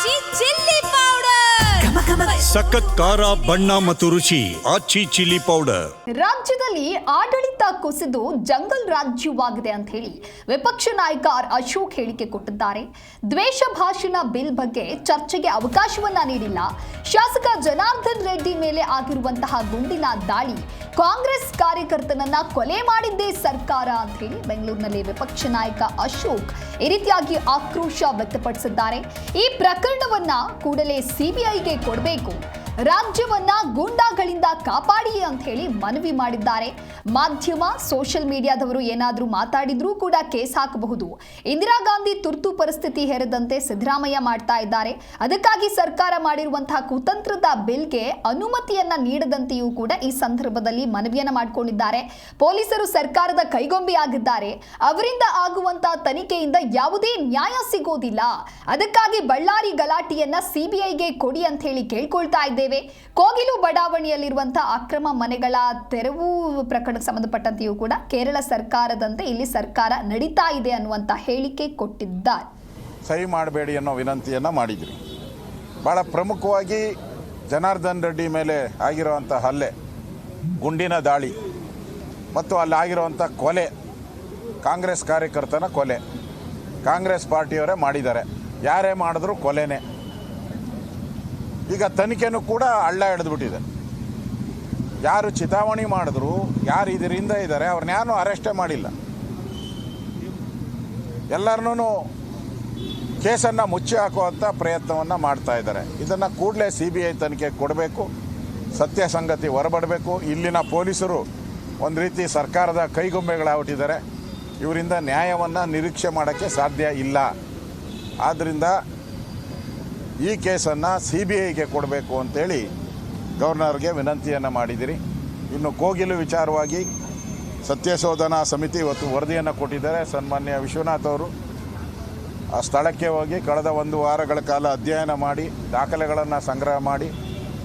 ಆಚಿ chilli powder ಸಖತ್ ಖಾರ ಬಣ್ಣ ಮತ್ತು ರುಚಿ ಆಚಿ ಚಿಲ್ಲಿ ಪೌಡರ್ ರಾಜ್ಯದಲ್ಲಿ ಆಡಳಿತ ಕುಸಿದು ಜಂಗಲ್ ರಾಜ್ಯವಾಗಿದೆ ಅಂತ ಹೇಳಿ ವಿಪಕ್ಷ ನಾಯಕ ಆರ್ ಅಶೋಕ್ ಹೇಳಿಕೆ ಕೊಟ್ಟಿದ್ದಾರೆ. ದ್ವೇಷ ಭಾಷಣ ಬಿಲ್ ಬಗ್ಗೆ ಚರ್ಚೆಗೆ ಅವಕಾಶವನ್ನ ನೀಡಿಲ್ಲ. ಶಾಸಕ ಜನಾರ್ದನ್ ರೆಡ್ಡಿ ಮೇಲೆ ಆಗಿರುವಂತಹ ಗುಂಡಿನ ದಾಳಿ ಕಾಂಗ್ರೆಸ್ ಕಾರ್ಯಕರ್ತನನ್ನ ಕೊಲೆ ಮಾಡಿದ್ದೇ ಸರ್ಕಾರ ಅಂತ ಹೇಳಿ ಬೆಂಗಳೂರಿನಲ್ಲಿ ವಿಪಕ್ಷ ನಾಯಕ ಅಶೋಕ್ ಈ ರೀತಿಯಾಗಿ ಆಕ್ರೋಶ ವ್ಯಕ್ತಪಡಿಸಿದ್ದಾರೆ. ಈ ಪ್ರಕರಣವನ್ನ ಕೂಡಲೇ ಸಿಬಿಐಗೆ ಕೊಡಬೇಕು. ರಾಜ್ಯವನ್ನ ಗೂಂಡಾಗಳಿಂದ ಕಾಪಾಡಿ ಅಂತ ಹೇಳಿ ಮನವಿ ಮಾಡಿದ್ದಾರೆ. ಮಾಧ್ಯಮ ಸೋಷಿಯಲ್ ಮೀಡಿಯಾದವರು ಏನಾದರೂ ಮಾತಾಡಿದ್ರೂ ಕೂಡ ಕೇಸ್ ಹಾಕಬಹುದು. ಇಂದಿರಾ ಗಾಂಧಿ ತುರ್ತು ಪರಿಸ್ಥಿತಿ ಹೇರದಂತೆ ಸಿದ್ದರಾಮಯ್ಯ ಮಾಡ್ತಾ ಇದ್ದಾರೆ. ಅದಕ್ಕಾಗಿ ಸರ್ಕಾರ ಮಾಡಿರುವಂತಹ ಕುತಂತ್ರದ ಬಿಲ್ಗೆ ಅನುಮತಿಯನ್ನ ನೀಡದಂತೆಯೂ ಕೂಡ ಈ ಸಂದರ್ಭದಲ್ಲಿ ಮನವಿಯನ್ನ ಮಾಡಿಕೊಂಡಿದ್ದಾರೆ. ಪೊಲೀಸರು ಸರ್ಕಾರದ ಕೈಗೊಂಬೆಯಾಗಿದ್ದಾರೆ ಅವರಿಂದ ಆಗುವಂತಹ ತನಿಖೆಯಿಂದ ಯಾವುದೇ ನ್ಯಾಯ ಸಿಗೋದಿಲ್ಲ. ಅದಕ್ಕಾಗಿ ಬಳ್ಳಾರಿ ಗಲಾಟೆಯನ್ನ ಸಿಬಿಐಗೆ ಕೊಡಿ ಅಂತ ಹೇಳಿ ಕೇಳ್ಕೊಳ್ತಾ ಇದ್ದೇವೆ. ಕೋಗಿಲು ಬಡಾವಣೆಯಲ್ಲಿರುವಂತಹ ಅಕ್ರಮ ಮನೆಗಳ ತೆರವು ಪ್ರಕರಣಕ್ಕೆ ಸಂಬಂಧಪಟ್ಟಂತೆಯೂ ಕೂಡ ಕೇರಳ ಸರ್ಕಾರದಂತೆ ಇಲ್ಲಿ ಸರ್ಕಾರ ನಡೀತಾ ಇದೆ ಅನ್ನುವಂತ ಹೇಳಿಕೆ ಕೊಟ್ಟಿದ್ದಾರೆ. ಸಹಿ ಮಾಡಬೇಡಿ ಅನ್ನೋ ವಿನಂತಿಯನ್ನು ಮಾಡಿದ್ರಿ ಭಾಳ ಪ್ರಮುಖವಾಗಿ ಜನಾರ್ದನ್ ರೆಡ್ಡಿ ಮೇಲೆ ಆಗಿರುವಂಥ ಹಲ್ಲೆ, ಗುಂಡಿನ ದಾಳಿ ಮತ್ತು ಅಲ್ಲಿ ಆಗಿರುವಂಥ ಕೊಲೆ, ಕಾಂಗ್ರೆಸ್ ಕಾರ್ಯಕರ್ತನ ಕೊಲೆ, ಕಾಂಗ್ರೆಸ್ ಪಾರ್ಟಿಯವರೇ ಮಾಡಿದ್ದಾರೆ. ಯಾರೇ ಮಾಡಿದ್ರು ಕೊಲೆನೇ. ಈಗ ತನಿಖೆನೂ ಕೂಡ ಹಳ್ಳ ಹಿಡಿದ್ಬಿಟ್ಟಿದೆ ಯಾರು ಚಿತಾವಣೆ ಮಾಡಿದ್ರು, ಯಾರು ಇದರಿಂದ ಇದ್ದಾರೆ, ಅವ್ರನ್ನ ಯಾರು ಅರೆಸ್ಟೇ ಮಾಡಿಲ್ಲ. ಎಲ್ಲರನ್ನೂ ಕೇಸನ್ನು ಮುಚ್ಚಿ ಹಾಕುವಂಥ ಪ್ರಯತ್ನವನ್ನು ಮಾಡ್ತಾ ಇದ್ದಾರೆ. ಇದನ್ನು ಕೂಡಲೇ ಸಿ ಬಿ ಐ ತನಿಖೆ ಕೊಡಬೇಕು ಸತ್ಯ ಸಂಗತಿ ಹೊರಬಡಬೇಕು. ಇಲ್ಲಿನ ಪೊಲೀಸರು ಒಂದು ರೀತಿ ಸರ್ಕಾರದ ಕೈಗೊಂಬೆಗಳಾಗ್ಬಿಟ್ಟಿದ್ದಾರೆ. ಇವರಿಂದ ನ್ಯಾಯವನ್ನು ನಿರೀಕ್ಷೆ ಮಾಡೋಕ್ಕೆ ಸಾಧ್ಯ ಇಲ್ಲ. ಆದ್ದರಿಂದ ಈ ಕೇಸನ್ನು ಸಿ ಬಿ ಐಗೆ ಕೊಡಬೇಕು ಅಂತೇಳಿ ಗವರ್ನರ್ಗೆ ವಿನಂತಿಯನ್ನು ಮಾಡಿದಿರಿ. ಇನ್ನು ಕೋಗಿಲು ವಿಚಾರವಾಗಿ ಸತ್ಯಶೋಧನಾ ಸಮಿತಿ ಇವತ್ತು ವರದಿಯನ್ನು ಕೊಟ್ಟಿದ್ದಾರೆ. ಸನ್ಮಾನ್ಯ ವಿಶ್ವನಾಥ್ ಅವರು ಆ ಸ್ಥಳಕ್ಕೆ ಹೋಗಿ ಕಳೆದ ಒಂದು ವಾರಗಳ ಕಾಲ ಅಧ್ಯಯನ ಮಾಡಿ, ದಾಖಲೆಗಳನ್ನು ಸಂಗ್ರಹ ಮಾಡಿ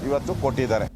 ಇವತ್ತು ಕೊಟ್ಟಿದ್ದಾರೆ.